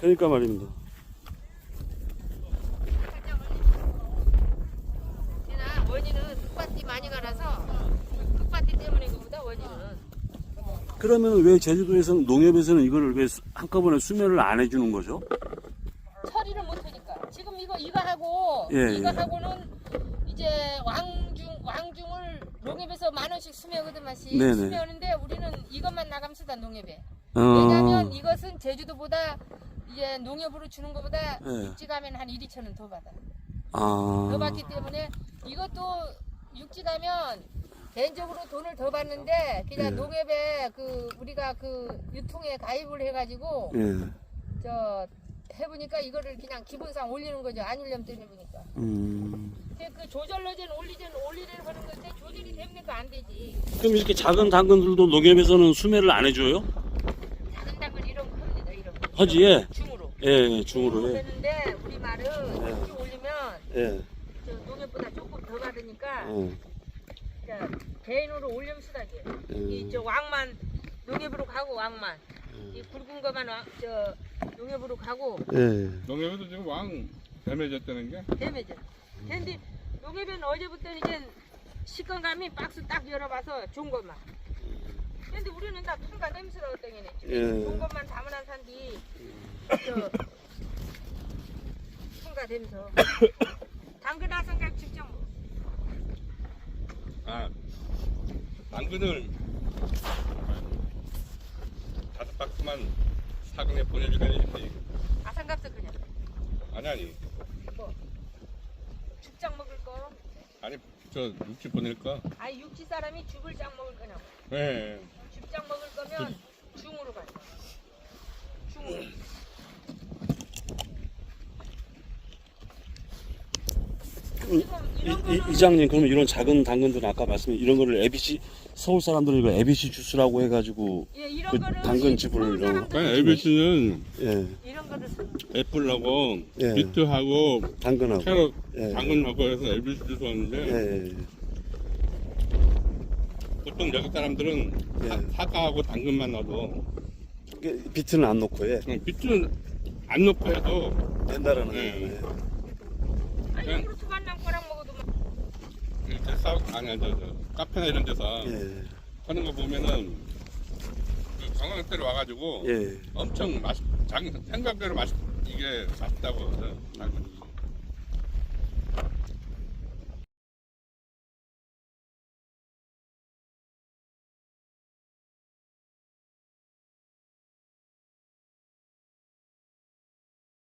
그러니까 말입니다. 원인은 흙밭이 많이 갈아서 흙밭이 때문에 그보다 원인은 그러면 왜 제주도에서는 농협에서는 이거를 왜 수- 한꺼번에 수면을 안 해주는 거죠? 처리를 못하니까 지금 이거 이거 하고 예, 이거 예. 하고는 이제 왕중 왕중을 농협에서 만 원씩 수매거든 맛이 네네. 수매하는데 우리는 이것만 나가면 쓰다 농협에 어. 왜냐하면 이것은 제주도보다 이제 농협으로 주는 것보다 예. 육지 가면 한 1, 2천 원 더 받아 아. 더 받기 때문에 이것도 육지 가면 개인적으로 돈을 더 받는데 그냥 예. 농협에 그 우리가 그 유통에 가입을 해가지고 예. 저 해보니까 이거를 그냥 기본상 올리는 거죠 안 올려면 때문에 보니까 음. 근데 그 조절로전 올리전 올리를 하는 건데 조절이 되니까 안 되지 그럼 이렇게 작은 당근들도 농협에서는 수매를 안 해줘요? 거 허지에? 중으로 예, 예, 중으로 해. 되는데 우리 말은 예. 이렇게 올리면 예. 저 농협보다 조금 더 받으니까 어. 자, 개인으로 올리면 쓰다게 음. 이저 왕만 농협으로 가고 왕만 이 굵은 거만 왕, 저 농협으로 가고 예. 농협에도 지금 왕 뱀해졌다는 게 데매죠. 근데 농협에는 어제부터 이제 식건감이 박스 딱 열어봐서 좋은 것만. 근데 우리는 다 통과 냄새가 어떠냐네. 예. 좋은 것만 담아놔 산디 저 통과 냄새. 당근 한 생각 직접. 아, 당근을 다섯 박스만 사근에 보내주다니 아산갑스 그냥 아니 아니 뭐 죽장 먹을 거. 아니 저 육지 보낼 거. 아니 육지 사람이 죽을 장 먹을 거냐고. 네. 죽장 먹을 거면 중으로 가자. 중으로. 이, 이, 이장님 그러면 이런 작은 당근들 아까 말씀 이런 거를 ABC 서울 사람들은 이거 ABC 주스라고 해가지고 예, 이런 그 거를 당근즙을 서울 이런- 그러니까 ABC는 예 이런 거를 쓰- 애플하고 예. 비트하고 당근하고 캐럿 예. 당근하고 해서 ABC 주스 하는데 예, 예. 보통 여기 사람들은 예. 사- 사과하고 당근만 넣어도 그 비트는 안 넣고 예 그냥 비트는 안 넣고 해도 된다라는 예. 거예요. 예. 그냥- 거랑 먹어도 이렇게 싸 아니 저, 저 카페나 이런 데서 예. 하는 거 보면은 그 관광객들이 와가지고 예. 엄청 맛 자기 생각대로 맛 이게 맛있다고 하거든. 당근이.